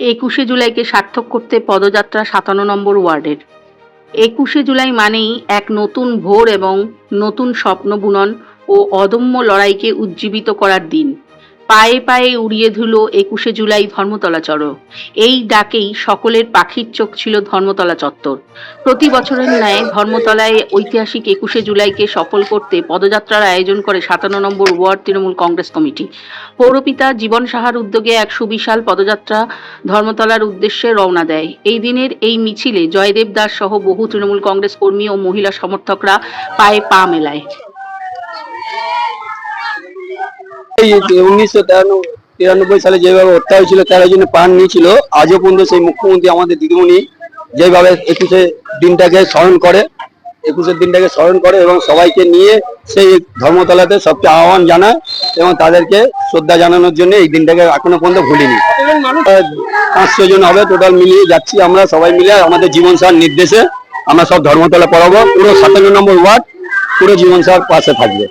একুশে জুলাইকে সার্থক করতে পদযাত্রা সাতান্ন নম্বর ওয়ার্ডের। একুশে জুলাই মানেই এক নতুন ভোর এবং নতুন স্বপ্ন বুনন ও অদম্য লড়াইকে উজ্জীবিত করার দিন। পায়ে পায়ে উড়িয়ে ধুলো একুশে জুলাই ধর্মতলা চড়ো এই ডাকেই সকলের পাখির চোখ ছিল ধর্মতলা চত্বর। প্রতি বছরের ন্যায় ধর্মতলায় ঐতিহাসিক একুশে জুলাইকে সফল করতে পদযাত্রার আয়োজন করে সাতান্ন number ward Trinamool Congress committee. পৌরপিতা Jiban সাহার উদ্যোগে এক সুবিশাল পদযাত্রা ধর্মতলার উদ্দেশ্যে রওনা দেয়। এই দিনের এই মিছিলে জয়দেব দাস সহ বহু তৃণমূল কংগ্রেস কর্মী ও মহিলা সমর্থকরা পায়ে পা মেলায়। তিরানব্বই সালে যেভাবে হত্যা হয়েছিল, তেরো জনে প্রাণ নিয়েছিল, আজও পর্যন্ত সেই মুখ্যমন্ত্রী আমাদের দিদিমণি যেভাবে একুশে দিনটাকে স্মরণ করে একুশের দিনটাকে স্মরণ করে এবং সবাইকে নিয়ে সেই ধর্মতলাতে সবচেয়ে আহ্বান জানায় এবং তাদেরকে শ্রদ্ধা জানানোর জন্য এই দিনটাকে এখনও পর্যন্ত ভুলিনি। পাঁচশো জন হবে টোটাল মিলিয়ে যাচ্ছি আমরা সবাই মিলে আমাদের জীবন সার নির্দেশে আমরা সব ধর্মতলা পড়াবো, পুরো সাতান্ন নম্বর ওয়ার্ড পুরো জীবন সার পাশে থাকবে।